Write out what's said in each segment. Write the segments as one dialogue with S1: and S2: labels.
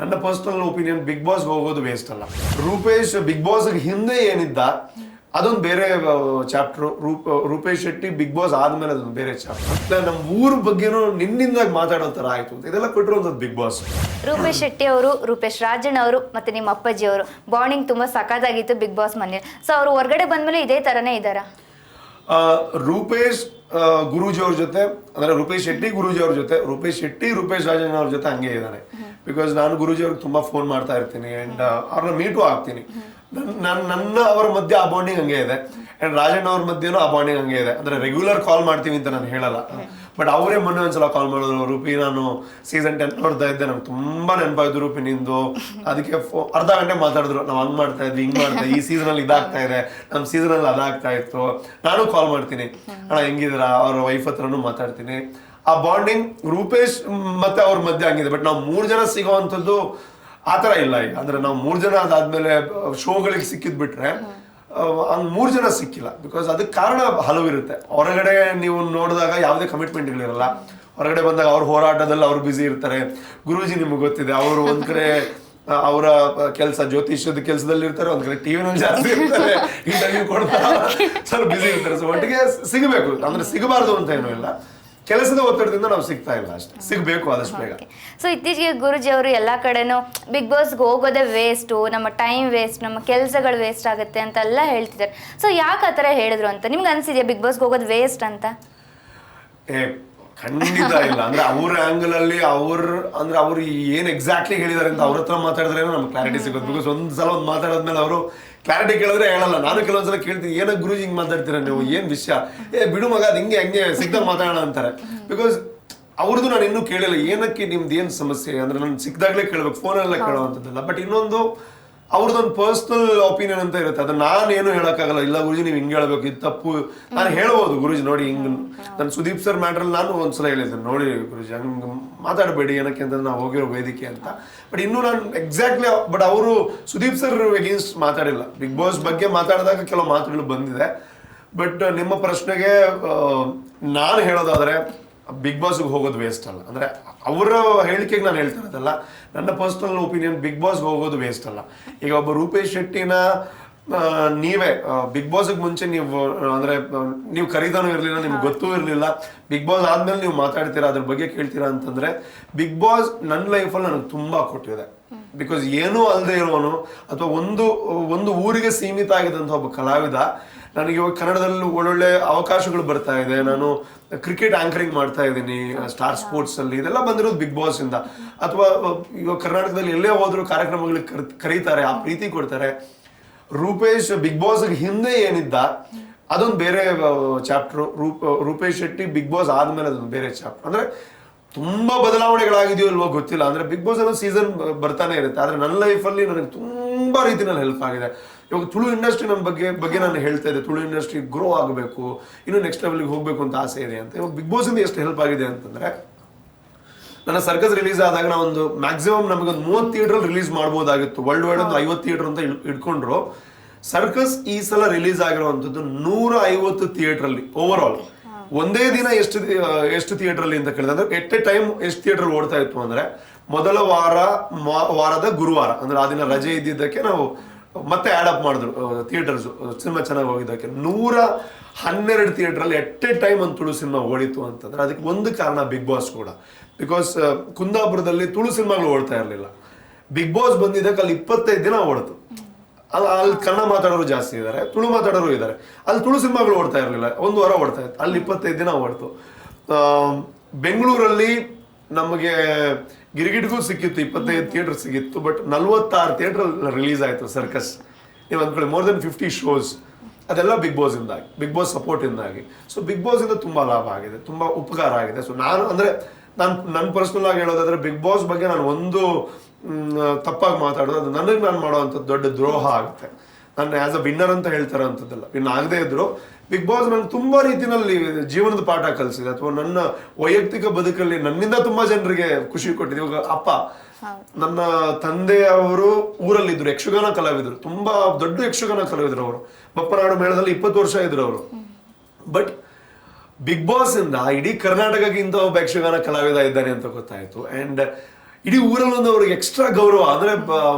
S1: ನನ್ನ personal opinion Bigg Boss ಹೋಗೋದು waste ಅಲ್ಲ. ರೂಪೇಶ್ ಬಿಗ್ ಬಾಸ್ ಹಿಂದೆ ಏನಿದ್ದ, ಅದೊಂದು ಬೇರೆ ಚಾಪ್ಟರ್ ರೂಪ ರೂಪೇಶ್ ಶೆಟ್ಟಿ ಬಿಗ್ ಬಾಸ್ ಆದ್ಮೇಲೆ ಅದೊಂದು ಬೇರೆ ಚಾಪ್ಟರ್ ನಮ್ಮ ಊರ ಬಗ್ಗೆನೂ ನಿನ್ನಿಂದ ಮಾತಾಡೋ ತರ ಆಯ್ತು. ಅಂತ ಇದೆಲ್ಲ ಕೊಟ್ಟಿರೋಂಥದ್ದು ಬಿಗ್ ಬಾಸ್
S2: ರೂಪೇಶ್ ಶೆಟ್ಟಿ ಅವರು, ರೂಪೇಶ್ ರಾಜಣ್ಣ ಅವರು, ಮತ್ತೆ ನಿಮ್ಮ ಅಪ್ಪಾಜಿ ಅವರು ಬಾಂಡಿಂಗ್ ತುಂಬಾ ಸಖತ್ತಾಗಿತ್ತು ಬಿಗ್ ಬಾಸ್ ಮನೆ ಸೊ ಅವರು ಹೊರಗಡೆ ಬಂದ್ಮೇಲೆ ಇದೇ ತರನೇ ಇದ್ದಾರಾ?
S1: ರೂಪೇಶ್ ಗುರುಜಿ ಅವ್ರ ಜೊತೆ, ಅಂದ್ರೆ ರೂಪೇಶ್ ಶೆಟ್ಟಿ, ಗುರುಜಿ ಅವ್ರ ಜೊತೆ, ರೂಪೇಶ್ ಶೆಟ್ಟಿ, ರೂಪೇಶ್ ರಾಜನ್ ಅವ್ರ ಜೊತೆ ಹಂಗೆ ಇದ್ದಾನೆ ಬಿಕಾಸ್ ನಾನು ಗುರುಜಿ ಅವ್ರಿಗೆ ತುಂಬಾ ಫೋನ್ ಮಾಡ್ತಾ ಇರ್ತೀನಿ ಅಂಡ್ ಅವ್ರನ್ನ ಮೀಟು ಆಗ್ತೀನಿ ನನ್ನ ನನ್- ನನ್ನ ಅವರ ಮಧ್ಯೆ ಆ ಬಾಂಡಿಂಗ್ ಹಂಗೆ ಇದೆ. ಅಂಡ್ ರಾಜಣ್ಣ ಅವ್ರ ಮಧ್ಯೆನೂ ಆ ಬಾಂಡಿಂಗ್ ಹಂಗೆ ಇದೆ. ಅಂದ್ರೆ ರೆಗ್ಯುಲರ್ ಕಾಲ್ ಮಾಡ್ತೀವಿ ಅಂತ ನಾನು ಹೇಳಲ್ಲ. ಬಟ್ ಅವರೇ ಮೊನ್ನೆ ಒಂದ್ಸಲ ಕಾಲ್ ಮಾಡಿದ್ರು, ರೂಪಿ, ನಾನು ಸೀಸನ್ ಟೆನ್ ನೋಡ್ತಾ ಇದ್ದೆ, ನಂಗೆ ತುಂಬಾ ನೆನಪಾಯ್ತು ರೂಪಿ ನಿಂದು. ಅದಕ್ಕೆ ಅರ್ಧ ಗಂಟೆ ಮಾತಾಡಿದ್ರು, ನಾವು ಹಂಗ್ ಮಾಡ್ತಾ ಇದ್ವಿ, ಹಿಂಗ್ ಮಾಡ್ತಾ ಈ ಸೀಸನ್ ಅಲ್ಲಿ ಇದಾಗ್ತಾ ಇದೆ ನಮ್ಮ ಸೀಸನ್ ಅಲ್ಲಿ ಅದಾಗ್ತಾ ಇತ್ತು. ನಾನು ಕಾಲ್ ಮಾಡ್ತೀನಿ. ಅಣ್ಣ ಹೆಂಗಿದ್ರ ಅವ್ರ ವೈಫ್ ಹತ್ರನು ಮಾತಾಡ್ತೀನಿ. ಆ ಬಾಂಡಿಂಗ್ ರೂಪೇಶ್ ಮತ್ತೆ ಅವ್ರ ಮಧ್ಯೆ ಹಂಗಿದೆ ಬಟ್ ನಾವು ಮೂರ್ ಜನ ಸಿಗೋವಂಥದ್ದು ಆ ಥರ ಇಲ್ಲ ಈಗ. ಅಂದ್ರೆ ನಾವು ಮೂರ್ ಜನ ಅದಾದ್ಮೇಲೆ ಶೋಗಳಿಗೆ ಸಿಕ್ಕಿದ್ ಬಿಟ್ರೆ ಹಂಗ್ ಮೂರ್ ಜನ ಸಿಕ್ಕಿಲ್ಲ. ಬಿಕಾಸ್ ಅದಕ್ಕೆ ಕಾರಣ ಹಲವಿರುತ್ತೆ. ಹೊರಗಡೆ ನೀವು ನೋಡಿದಾಗ ಯಾವುದೇ ಕಮಿಟ್ಮೆಂಟ್ಗಳಿರಲ್ಲ ಹೊರಗಡೆ ಬಂದಾಗ ಅವ್ರ ಹೋರಾಟದಲ್ಲಿ ಅವ್ರು ಬ್ಯುಸಿ ಇರ್ತಾರೆ. ಗುರೂಜಿ ನಿಮಗೆ ಗೊತ್ತಿದೆ, ಅವರು ಒಂದ್ ಕಡೆ ಅವರ ಕೆಲಸ ಜ್ಯೋತಿಷ್ಯದ ಕೆಲಸದಲ್ಲಿ ಇರ್ತಾರೆ, ಒಂದ್ ಕಡೆ ಟಿವಿನಲ್ಲಿ ಜಾಸ್ತಿ ಇರ್ತಾರೆ ಇಂಟರ್ವ್ಯೂ ಕೊಡ್ತಾರೆ, ಸ್ವಲ್ಪ ಬ್ಯುಸಿ ಇರ್ತಾರೆ. ಸೊ ಒಟ್ಟಿಗೆ ಸಿಗಬೇಕು. ಅಂದ್ರೆ ಸಿಗಬಾರ್ದು ಅಂತ ಏನೂ ಇಲ್ಲ. ಕೆಲಸದ ಒತ್ತಡದಿಂದ ನಾವು ಸಿಗ್ತಾ ಇಲ್ಲ ಅಷ್ಟೇ. ಸಿಗಬೇಕು ಆದಷ್ಟು ಬೇಗ.
S2: ಸೊ ಇತ್ತೀಚೆಗೆ ಗುರುಜಿ ಅವರು ಎಲ್ಲ ಕಡೆನೂ ಬಿಗ್ ಬಾಸ್ಗೆ ಹೋಗೋದೇ ವೇಸ್ಟು ನಮ್ಮ ಟೈಮ್ ವೇಸ್ಟ್ ನಮ್ಮ ಕೆಲಸಗಳು ವೇಸ್ಟ್ ಆಗುತ್ತೆ ಅಂತೆಲ್ಲ ಹೇಳ್ತಿದ್ದಾರೆ. ಸೊ ಯಾಕೆ ಆ ಥರ ಹೇಳಿದ್ರು ಅಂತ? ನಿಮ್ಗೆ ಅನಿಸಿದೆಯಾ ಬಿಗ್ ಬಾಸ್ಗೆ ಹೋಗೋದು ವೇಸ್ಟ್ ಅಂತ?
S1: ಏ ಖಂಡಿತ ಇಲ್ಲ. ಅಂದ್ರೆ ಅವ್ರ ಆಂಗಲ್ ಅಲ್ಲಿ ಅವ್ರ ಅಂದ್ರೆ ಅವ್ರು ಏನ್ ಎಕ್ಸಾಕ್ಟ್ಲಿ ಹೇಳಿದಾರೆ ಅಂತ ಅವ್ರ ಹತ್ರ ಮಾತಾಡಿದ್ರೆ ನಮ್ಗೆ ಕ್ಲಾರಿಟಿ ಸಿಗುತ್ತೆ ಬಿಕಾಸ್ ಒಂದ್ ಸಲ ಒಂದ್ ಮಾತಾಡಿದ್ಮೇಲೆ ಅವರು ಕ್ಲಾರಿಟಿ ಕೇಳಿದ್ರೆ ಹೇಳಲ್ಲ. ನಾನು ಕೆಲವೊಂದ್ಸಲ ಕೇಳ್ತೀನಿ ಏನೋ ಗುರುಜಿ ಹಿಂಗ್ ಮಾತಾಡ್ತೀರ ನೀವು ಏನ್ ವಿಷಯ? ಏ ಬಿಡು ಮಗ ಅದ್ ಹಿಂಗೆ ಹಂಗೆ ಸಿಗ್ದಾಗ ಮಾತಾಡೋಣ ಅಂತಾರೆ. ಬಿಕಾಸ್ ಅವ್ರದ್ದು ನಾನು ಇನ್ನೂ ಕೇಳಿಲ್ಲ ಏನಕ್ಕೆ ನಿಮ್ದು ಏನು ಸಮಸ್ಯೆ? ಅಂದ್ರೆ ನಾನು ಸಿಕ್ಕದಾಗ್ಲೇ ಕೇಳ್ಬೇಕು ಫೋನಲ್ಲೇ ಕೇಳೋವಂಥದ್ದಲ್ಲ. ಬಟ್ ಇನ್ನೊಂದು ಅವ್ರದ್ದೊಂದು ಪರ್ಸ್ನಲ್ ಒಪಿನಿಯನ್ ಅಂತ ಇರುತ್ತೆ. ಅದನ್ನ ನಾನು ಏನು ಹೇಳೋಕ್ಕಾಗಲ್ಲ. ಇಲ್ಲ ಗುರುಜಿ, ನೀವು ಹಿಂಗೆ ಹೇಳ್ಬೇಕು. ಇದು ತಪ್ಪು. ನಾನು ಹೇಳ್ಬೋದು ಗುರುಜಿ, ನೋಡಿ ಹಿಂಗ್ ನಾನು ಸುದೀಪ್ ಸರ್ ಮ್ಯಾಟ್ರಲ್ಲಿ ನಾನು ಒಂದ್ಸಲ ಹೇಳಿದ್ದೆ ನೋಡಿ ಗುರುಜಿ, ಹಂಗೆ ಮಾತಾಡಬೇಡಿ. ಏನಕ್ಕೆ ಅಂತಂದ್ರೆ ನಾವು ಹೋಗಿರೋ ವೇದಿಕೆ ಅಂತ. ಬಟ್ ಇನ್ನೂ ನಾನು ಎಕ್ಸಾಕ್ಟ್ಲಿ ಬಟ್ ಅವರು ಸುದೀಪ್ ಸರ್ ಎಗೇನ್ಸ್ಟ್ ಮಾತಾಡಿಲ್ಲ. ಬಿಗ್ ಬಾಸ್ ಬಗ್ಗೆ ಮಾತಾಡಿದಾಗ ಕೆಲವು ಮಾತುಗಳು ಬಂದಿದೆ. ಬಟ್ ನಿಮ್ಮ ಪ್ರಶ್ನೆಗೆ ನಾನು ಹೇಳೋದಾದ್ರೆ ಬಿಗ್ ಬಾಸ್ಗೆ ಹೋಗೋದು ವೇಸ್ಟ್ ಅಲ್ಲ. ಅಂದ್ರೆ ಅವರ ಹೇಳಿಕೆಗೆ ನಾನು ಹೇಳ್ತಾ ಇರೋದಲ್ಲ, ನನ್ನ ಪರ್ಸನಲ್ ಒಪಿನಿಯನ್ ಬಿಗ್ ಬಾಸ್ಗೆ ಹೋಗೋದು ವೇಸ್ಟ್ ಅಲ್ಲ. ಈಗ ಒಬ್ಬ ರೂಪೇಶ್ ಶೆಟ್ಟಿನ ನೀವೇ ಬಿಗ್ ಬಾಸ್ಗೆ ಮುಂಚೆ ನೀವು, ಅಂದರೆ, ನೀವು ಕರೀತಾನೂ ಇರಲಿಲ್ಲ, ನಿಮ್ಗೆ ಗೊತ್ತೂ ಇರಲಿಲ್ಲ. ಬಿಗ್ ಬಾಸ್ ಆದಮೇಲೆ ನೀವು ಮಾತಾಡ್ತೀರಾ, ಅದ್ರ ಬಗ್ಗೆ ಕೇಳ್ತೀರಾ ಅಂತಂದ್ರೆ ಬಿಗ್ ಬಾಸ್ ನನ್ನ ಲೈಫಲ್ಲಿ ನನಗೆ ತುಂಬಾ ಕೊಟ್ಟಿದೆ. ಬಿಕಾಸ್ ಏನೂ ಅಲ್ಲದೆ ಇರೋನು, ಅಥವಾ ಒಂದು ಒಂದು ಊರಿಗೆ ಸೀಮಿತ ಆಗಿದ್ದಂಥ ಒಬ್ಬ ಕಲಾವಿದ ನನಗೆ ಇವಾಗ ಕನ್ನಡದಲ್ಲಿ ಒಳ್ಳೊಳ್ಳೆ ಅವಕಾಶಗಳು ಬರ್ತಾ ಇದೆ. ನಾನು ಕ್ರಿಕೆಟ್ ಆಂಕರಿಂಗ್ ಮಾಡ್ತಾ ಇದ್ದೀನಿ ಸ್ಟಾರ್ ಸ್ಪೋರ್ಟ್ಸ್ ಅಲ್ಲಿ. ಇದೆಲ್ಲ ಬಂದಿರೋದು ಬಿಗ್ ಬಾಸ್ ಇಂದ. ಅಥವಾ, ಇವಾಗ ಕರ್ನಾಟಕದಲ್ಲಿ ಎಲ್ಲೇ ಹೋದ್ರು ಕಾರ್ಯಕ್ರಮಗಳಿಗೆ ಕರ್- ಕರೀತಾರೆ, ಆ ಪ್ರೀತಿ ಕೊಡ್ತಾರೆ. ರೂಪೇಶ್ ಬಿಗ್ ಬಾಸ್ ಹಿಂದೆ ಏನಿದ್ದ, ಅದೊಂದು ಬೇರೆ ಚಾಪ್ಟರ್ ರೂಪ, ರೂಪೇಶ್ ಶೆಟ್ಟಿ ಬಿಗ್ ಬಾಸ್ ಆದ್ಮೇಲೆ ಅದೊಂದು ಬೇರೆ ಚಾಪ್ಟರ್ ಅಂದ್ರೆ ತುಂಬಾ ಬದಲಾವಣೆಗಳಾಗಿದೆಯೋ ಇಲ್ವೋ ಗೊತ್ತಿಲ್ಲ. ಅಂದ್ರೆ ಬಿಗ್ ಬಾಸ್ ಅನ್ನೋ ಸೀಸನ್ ಬರ್ತಾನೆ ಇರುತ್ತೆ. ಆದ್ರೆ ನನ್ನ ಲೈಫಲ್ಲಿ ನನಗೆ ತುಂಬಾ ರೀತಿನಲ್ಲಿ ಹೆಲ್ಪ್ ಆಗಿದೆ. ಇವಾಗ ತುಳು ಇಂಡಸ್ಟ್ರಿ ನನ್ನ ಬಗ್ಗೆ ಬಗ್ಗೆ ನಾನು ಹೇಳ್ತಾ ಇದ್ದೆ ತುಳು ಇಂಡಸ್ಟ್ರಿ ಗ್ರೋ ಆಗಬೇಕು ಇನ್ನು ನೆಕ್ಸ್ಟ್ ಲೆವೆಲ್ಗೆ ಹೋಗಬೇಕು ಅಂತ ಆಸೆ ಇದೆ ಅಂತ. ಇವಾಗ ಬಿಗ್ ಬಾಸಿಂದ ಇಂದ ಎಷ್ಟು ಹೆಲ್ಪ್ ಆಗಿದೆ ಅಂತಂದ್ರೆ ನನ್ನ ಸರ್ಕಸ್ ರಿಲೀಸ್ ಆದಾಗ ನಾವು ಒಂದು ಮ್ಯಾಕ್ಸಿಮಮ್ ನಮಗೊಂದು ಮೂವತ್ತು ಥಿಯೇಟರ್ ರಿಲೀಸ್ ಮಾಡ್ಬೋದಾಗಿತ್ತು. ವರ್ಲ್ಡ್ ವೈಡ್ ಒಂದು ಐವತ್ತು ಥಿಯೇಟರ್ ಅಂತ ಇಟ್ಕೊಂಡ್ರು. ಸರ್ಕಸ್ ಈ ಸಲ ರಿಲೀಸ್ ಆಗಿರುವಂಥದ್ದು ನೂರ ಐವತ್ತು ಥಿಯೇಟರ್ ಅಲ್ಲಿ ಓವರ್ ಆಲ್ ಒಂದೇ ದಿನ ಎಷ್ಟು ಎಷ್ಟು ಥಿಯೇಟರ್ ಅಲ್ಲಿ ಅಂತ ಕೇಳಿದ್ರೆ ಅಂದ್ರೆ ಎಟ್ ಎ ಟೈಮ್ ಎಷ್ಟು ಥಿಯೇಟರ್ ಓಡ್ತಾ ಇತ್ತು ಅಂದ್ರೆ ಮೊದಲ ವಾರ ವಾರದ ಗುರುವಾರ ಅಂದ್ರೆ ಆ ದಿನ ರಜೆ ಇದ್ದಿದ್ದಕ್ಕೆ ನಾವು ಮತ್ತೆ ಆ್ಯಡ್ ಅಪ್ ಮಾಡಿದ್ರು. ಥಿಯೇಟರ್ಸ್ ಸಿನಿಮಾ ಚೆನ್ನಾಗಿ ಹೋಗಿದ್ದಕ್ಕೆ. ನೂರ ಹನ್ನೆರಡು ಥಿಯೇಟ್ರಲ್ಲಿ ಎಟ್ ಟೈಮ್ ಒಂದು ತುಳು ಸಿನಿಮಾ ಓಡಿತು ಅಂತಂದ್ರೆ ಅದಕ್ಕೆ ಒಂದು ಕಾರಣ ಬಿಗ್ ಬಾಸ್ ಕೂಡ. ಬಿಕಾಸ್ ಕುಂದಾಪುರದಲ್ಲಿ ತುಳು ಸಿನಿಮಾಗಳು ಓಡ್ತಾ ಇರಲಿಲ್ಲ. ಬಿಗ್ ಬಾಸ್ ಬಂದಿದ್ದಕ್ಕೆ ಅಲ್ಲಿ ಇಪ್ಪತ್ತೈದು ದಿನ ಓಡ್ತು. ಅಲ್ಲಿ ಅಲ್ಲಿ ಕನ್ನಡ ಮಾತಾಡೋರು ಜಾಸ್ತಿ ಇದ್ದಾರೆ, ತುಳು ಮಾತಾಡೋರು ಇದ್ದಾರೆ. ಅಲ್ಲಿ ತುಳು ಸಿನಿಮಾಗಳು ಓಡ್ತಾ ಇರಲಿಲ್ಲ. ಒಂದು ವಾರ ಓಡ್ತಾ ಇತ್ತು. ಅಲ್ಲಿ ಇಪ್ಪತ್ತೈದು ದಿನ ಓಡ್ತು. ಬೆಂಗಳೂರಲ್ಲಿ ನಮಗೆ ಗಿರಿಗಿಟ್ಗೂ ಸಿಕ್ಕಿತ್ತು, ಇಪ್ಪತ್ತೈದು ಥಿಯೇಟರ್ ಸಿಕ್ಕಿತ್ತು ಬಟ್ ನಲ್ವತ್ತಾರು ಥಿಯೇಟರ್ ರಿಲೀಸ್ ಆಯಿತು ಸರ್ಕಸ್ ನೀವು ಅಂದ್ಕೊಳ್ಳಿ ಮೋರ್ ದೆನ್ ಫಿಫ್ಟಿ ಶೋಸ್ ಅದೆಲ್ಲ ಬಿಗ್ ಬಾಸ್ ಇಂದಾಗಿ ಬಿಗ್ ಬಾಸ್ ಸಪೋರ್ಟ್ ಇಂದಾಗಿ. ಸೊ ಬಿಗ್ ಬಾಸ್ ಇಂದ ತುಂಬಾ ಲಾಭ ಆಗಿದೆ, ತುಂಬಾ ಉಪಕಾರ ಆಗಿದೆ. ಸೊ ನಾನು ಅಂದ್ರೆ ನಾನು ನನ್ನ ಪರ್ಸನಲ್ ಆಗಿ ಹೇಳೋದಾದ್ರೆ ಬಿಗ್ ಬಾಸ್ ಬಗ್ಗೆ ನಾನು ಒಂದು ತಪ್ಪಾಗಿ ಮಾತಾಡೋದು, ಅದು ನನಗೆ ನಾನು ಮಾಡುವಂಥ ದೊಡ್ಡ ದ್ರೋಹ ಆಗುತ್ತೆ. ನಾನು ಆಸ್ ಅ ವಿನ್ನರ್ ಅಂತ ಹೇಳ್ತಾರೆ ಅಂಥದ್ದಲ್ಲ ವಿನ್ ಆಗದೇ ಇದ್ರು ಬಿಗ್ ಬಾಸ್ ನಂಗೆ ತುಂಬಾ ರೀತಿಯಲ್ಲಿ ಜೀವನದ ಪಾಠ ಕಲಿಸಿದೆ. ಅಥವಾ ನನ್ನ ವೈಯಕ್ತಿಕ ಬದುಕಲ್ಲಿ ನನ್ನಿಂದ ತುಂಬಾ ಜನರಿಗೆ ಖುಷಿ ಕೊಟ್ಟಿದೆ. ಇವಾಗ ಅಪ್ಪ ನನ್ನ ತಂದೆಯವರು ಊರಲ್ಲಿದ್ರು ಯಕ್ಷಗಾನ ಕಲಾವಿದರು. ತುಂಬಾ ದೊಡ್ಡ ಯಕ್ಷಗಾನ ಕಲಾವಿದರು ಅವರು. ಬಪ್ಪನಾಡು ಮೇಳದಲ್ಲಿ ಇಪ್ಪತ್ತು ವರ್ಷ ಇದ್ರು ಅವರು. ಬಟ್ ಬಿಗ್ ಬಾಸ್ ಇಂದ ಇಡೀ ಕರ್ನಾಟಕಕ್ಕಿಂತ ಒಬ್ಬ ಯಕ್ಷಗಾನ ಕಲಾವಿದ ಇದ್ದಾನೆ ಅಂತ ಗೊತ್ತಾಯ್ತು. ಅಂಡ್ ಇಡೀ ಊರಲ್ಲಿ ಒಂದು ಅವ್ರಿಗೆ ಎಕ್ಸ್ಟ್ರಾ ಗೌರವ. ಅಂದ್ರೆ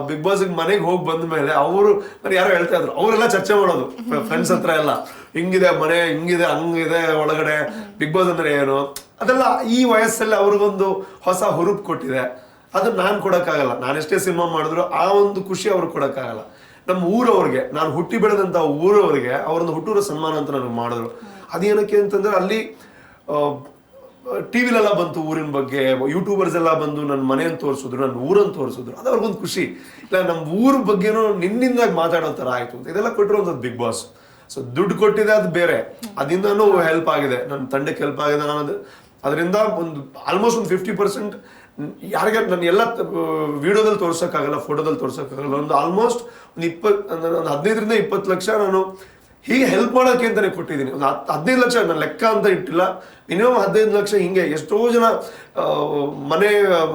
S1: ಬಿಗ್ ಬಾಸ್ ಮನೆಗೆ ಹೋಗಿ ಬಂದ ಮೇಲೆ ಅವರು ನಾನು ಯಾರೋ ಹೇಳ್ತಾ ಇದ್ರು, ಅವರೆಲ್ಲ ಚರ್ಚೆ ಮಾಡೋದು ಫ್ರೆಂಡ್ಸ್ ಹತ್ರ ಎಲ್ಲ. ಹಿಂಗಿದೆ ಮನೆ, ಹಿಂಗಿದೆ, ಹಂಗಿದೆ, ಒಳಗಡೆ. ಬಿಗ್ ಬಾಸ್ ಅಂದ್ರೆ ಏನು? ಅದೆಲ್ಲ ಈ ವಯಸ್ಸಲ್ಲಿ ಅವ್ರಿಗೊಂದು ಹೊಸ ಹುರುಪು ಕೊಟ್ಟಿದೆ. ಅದು ನಾನು ಕೊಡಕ್ಕಾಗಲ್ಲ. ನಾನು ಎಷ್ಟೇ ಸಿನಿಮಾ ಮಾಡಿದ್ರು ಆ ಒಂದು ಖುಷಿ ಅವ್ರಿಗೆ ಕೊಡಕ್ಕಾಗಲ್ಲ. ನಮ್ಮ ಊರವ್ರಿಗೆ, ನಾನು ಹುಟ್ಟಿ ಬೆಳೆದಂತ ಊರವ್ರಿಗೆ ಅವರೊಂದು ಹುಟ್ಟೂರ ಸನ್ಮಾನ ಅಂತ ನನಗೆ ಮಾಡಿದ್ರು. ಅದೇನಕ್ಕೆ ಅಂತಂದ್ರೆ ಅಲ್ಲಿ ಟಿವಿಲೆಲ್ಲ ಬಂತು, ಊರಿನ ಬಗ್ಗೆ. ಯೂಟ್ಯೂಬರ್ಸ್ ಎಲ್ಲ ಬಂದು ನನ್ನ ಮನೆಯನ್ನು ತೋರಿಸಿದ್ರು ನನ್ನ ಊರನ್ನು ತೋರಿಸಿದ್ರು. ಅದು ಅವ್ರಿಗೊಂದು ಖುಷಿ. ಇಲ್ಲ ನಮ್ಮ ಊರ ಬಗ್ಗೆನೂ ನಿನ್ನಿಂದ ಮಾತಾಡೋ ಥರ ಆಯಿತು ಅಂತ. ಇದೆಲ್ಲ ಕೊಟ್ಟಿರುವಂಥದ್ದು ಬಿಗ್ ಬಾಸ್. ಸೊ ದುಡ್ಡು ಕೊಟ್ಟಿದೆ ಅದು ಬೇರೆ. ಅದರಿಂದನೂ ಹೆಲ್ಪ್ ಆಗಿದೆ. ನನ್ನ ತಂಡಕ್ಕೆ ಹೆಲ್ಪ್ ಆಗಿದೆ ನಾನು ಅದರಿಂದ ಒಂದು ಆಲ್ಮೋಸ್ಟ್ ಒಂದು ಫಿಫ್ಟಿ ಪರ್ಸೆಂಟ್ ಯಾರಿಗೆ ನಾನು ಎಲ್ಲ ವಿಡಿಯೋದಲ್ಲಿ ತೋರ್ಸೋಕ್ಕಾಗಲ್ಲ, ಫೋಟೋದಲ್ಲಿ ತೋರ್ಸೋಕ್ಕಾಗಲ್ಲ. ಒಂದು ಆಲ್ಮೋಸ್ಟ್ ಒಂದು ಇಪ್ಪತ್ತು ಒಂದು ಹದಿನೈದರಿಂದ ಇಪ್ಪತ್ತು ಲಕ್ಷ ನಾನು ಹೀಗೆ ಹೆಲ್ಪ್ ಮಾಡೋಕೆ ಅಂತಾನೆ ಕೊಟ್ಟಿದ್ದೀನಿ. ಒಂದು ಹತ್ತು ಹದಿನೈದು ಲಕ್ಷ ನಾನು ಲೆಕ್ಕ ಅಂತ ಇಟ್ಟಿಲ್ಲ. ಮಿನಿಮಮ್ ಹದಿನೈದು ಲಕ್ಷ ಹಿಂಗೆ ಎಷ್ಟೋ ಜನ ಮನೆ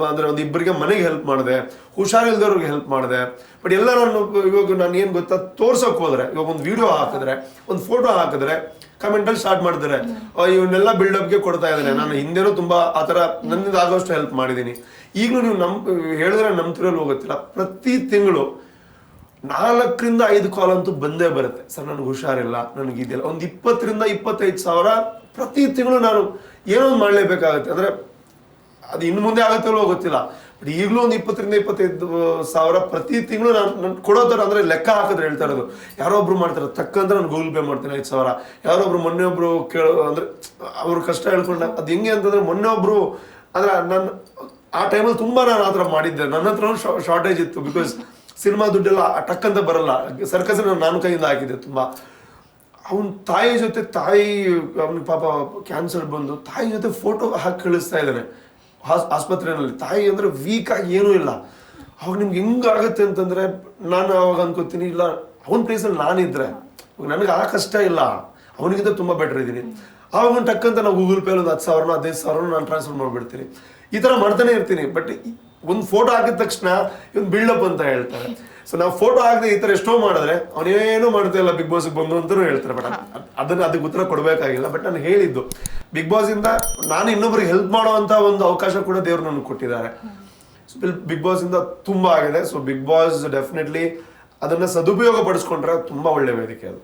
S1: ಅಂದರೆ ಒಂದು ಇಬ್ಬರಿಗೆ ಮನೆಗೆ ಹೆಲ್ಪ್ ಮಾಡಿದೆ. ಹುಷಾರಿಲ್ದವ್ರಿಗೆ ಹೆಲ್ಪ್ ಮಾಡಿದೆ. ಬಟ್ ಎಲ್ಲ ನಾನು ಇವಾಗ ನಾನು ಏನು ಗೊತ್ತಾ ತೋರ್ಸೋಕೆ ಹೋದ್ರೆ ಇವಾಗ ಒಂದು ವಿಡಿಯೋ ಹಾಕಿದ್ರೆ ಒಂದು ಫೋಟೋ ಹಾಕಿದ್ರೆ ಕಮೆಂಟಲ್ಲಿ ಸ್ಟಾರ್ಟ್ ಮಾಡ್ತಾರೆ. ಆ, ಇವನ್ನೆಲ್ಲ ಬಿಲ್ಡಪ್ಗೆ ಕೊಡ್ತಾ ಇದ್ದಾನೆ ನಾನು ಹಿಂದೆನೂ ತುಂಬ ಆ ಥರ ನನ್ನಿಂದ ಆಗೋಷ್ಟು ಹೆಲ್ಪ್ ಮಾಡಿದ್ದೀನಿ. ಈಗಲೂ ನೀವು ನಮ್ಮ ಹೇಳಿದ್ರೆ ನಂಬ್ತಿರೋಲ್ಲ ಹೋಗುತ್ತಿಲ್ಲ ಪ್ರತಿ ತಿಂಗಳು ನಾಲ್ಕರಿಂದ ಐದು ಕಾಲ್ ಅಂತೂ ಬಂದೇ ಬರುತ್ತೆ. ಸರ್, ನನಗೆ ಹುಷಾರಿಲ್ಲ, ನನಗೆ ಇದೆಯಲ್ಲ ಒಂದು ಇಪ್ಪತ್ತರಿಂದ ಇಪ್ಪತ್ತೈದು ಸಾವಿರ ಪ್ರತಿ ತಿಂಗಳು ನಾನು ಏನೋ ಒಂದು ಮಾಡಲೇಬೇಕಾಗುತ್ತೆ. ಅಂದರೆ ಅದು ಇನ್ನು ಮುಂದೆ ಆಗುತ್ತಲ್ಲೋ ಗೊತ್ತಿಲ್ಲ. ಬಟ್ ಈಗಲೂ ಒಂದು ಇಪ್ಪತ್ತರಿಂದ ಇಪ್ಪತ್ತೈದು ಸಾವಿರ ಪ್ರತಿ ತಿಂಗಳು ನಾನು ನಾನು ಕೊಡೋ ಥರ ಅಂದರೆ ಲೆಕ್ಕ ಹಾಕಿದ್ರೆ ಹೇಳ್ತಾ ಇರೋದು. ಯಾರೋ ಒಬ್ರು ಮಾಡ್ತಾರೆ ತಕ್ಕಂದ್ರೆ ನಾನು ಗೂಗಲ್ ಪೇ ಮಾಡ್ತೀನಿ ಐದು ಸಾವಿರ. ಯಾರೋ ಒಬ್ರು ಮೊನ್ನೆ ಒಬ್ರು ಕೇಳೋ, ಅಂದರೆ ಅವ್ರ ಕಷ್ಟ ಹೇಳ್ಕೊಂಡ, ಅದು ಹೆಂಗೆ ಅಂತಂದ್ರೆ ಮೊನ್ನೆ ಒಬ್ರು, ಅಂದ್ರೆ ನಾನು, ಆ ಟೈಮಲ್ಲಿ ತುಂಬ ನಾನು ಆ ಥರ ಮಾಡಿದ್ದೆ. ನನ್ನ ಹತ್ರ ಶಾರ್ಟೇಜ್ ಇತ್ತು ಬಿಕಾಸ್ ಸಿನಿಮಾ ದುಡ್ಡೆಲ್ಲ ಟಕ್ ಅಂತ ಬರಲ್ಲ. ಸರ್ಕಸ್ ನಾನು ಕೈಯಿಂದ ಹಾಕಿದೆ ತುಂಬ. ಅವನ ತಾಯಿ ಜೊತೆ ತಾಯಿ, ಅವನ ಪಾಪ ಕ್ಯಾನ್ಸರ್ ಬಂದು ತಾಯಿ ಜೊತೆ ಫೋಟೋ ಹಾಕಿ ಕಳಿಸ್ತಾ ಇದ್ದಾನೆ. ಆಸ್ಪತ್ರೆಯಲ್ಲಿ. ತಾಯಿ ಅಂದ್ರೆ ವೀಕ್ ಆಗಿ ಏನೂ ಇಲ್ಲ. ಅವಾಗ ನಿಮ್ಗೆ ಹೆಂಗಾಗತ್ತೆ ಅಂತಂದ್ರೆ ನಾನು ಅವಾಗ ಅನ್ಕೋತೀನಿ, ಇಲ್ಲ, ಅವನ ಪ್ಲೇಸಲ್ಲಿ ನಾನಿದ್ರೆ ನನಗೆ ಆ ಕಷ್ಟ ಇಲ್ಲ. ಅವನಿಗಿಂತ ತುಂಬಾ ಬೆಟರ್ ಇದ್ದೀನಿ. ಆವಾಗ ಟಕ್ಕಂತ ನಾವು ಗೂಗಲ್ ಪೇ ಒಂದು ಹತ್ತು ಸಾವಿರನೋ, ಹದಿನೈದು ಸಾವಿರನೋ ನಾನು ಟ್ರಾನ್ಸ್ಫರ್ ಮಾಡಿಬಿಡ್ತೀನಿ. ಈ ಥರ ಮಾಡ್ತಾನೆ ಇರ್ತೀನಿ. ಬಟ್ ಒಂದು ಫೋಟೋ ಹಾಕಿದ ತಕ್ಷಣ ಇವನು ಬಿಲ್ಡಪ್ ಅಂತ ಹೇಳ್ತಾರೆ. ಸೊ ನಾವು ಫೋಟೋ ಹಾಕಿದ್ರೆ ಈ ತರ ಎಷ್ಟೋ ಮಾಡಿದ್ರೆ ಅವನೇನು ಮಾಡ್ತಾ ಇಲ್ಲ ಬಿಗ್ ಬಾಸ್ ಬಂದು ಅಂತಾನು ಹೇಳ್ತಾರೆ ಬಟ್ ಅದನ್ನ ಅದಕ್ಕೆ ಉತ್ತರ ಕೊಡಬೇಕಾಗಿಲ್ಲ. ಬಟ್ ನಾನು ಹೇಳಿದ್ದು ಬಿಗ್ ಬಾಸ್ ಇಂದ ನಾನು ಇನ್ನೊಬ್ರಿಗೆ ಹೆಲ್ಪ್ ಮಾಡುವಂತ ಒಂದು ಅವಕಾಶ ಕೂಡ ದೇವ್ರು ನನಗೆ ಕೊಟ್ಟಿದ್ದಾರೆ. ಬಿಗ್ ಬಾಸ್ ಇಂದ ತುಂಬಾ ಆಗಿದೆ. ಸೊ ಬಿಗ್ ಬಾಸ್ ಡೆಫಿನೆಟ್ಲಿ ಅದನ್ನ ಸದುಪಯೋಗ ಪಡಿಸ್ಕೊಂಡ್ರೆ ತುಂಬಾ ಒಳ್ಳೆ ವೇದಿಕೆ ಅದು.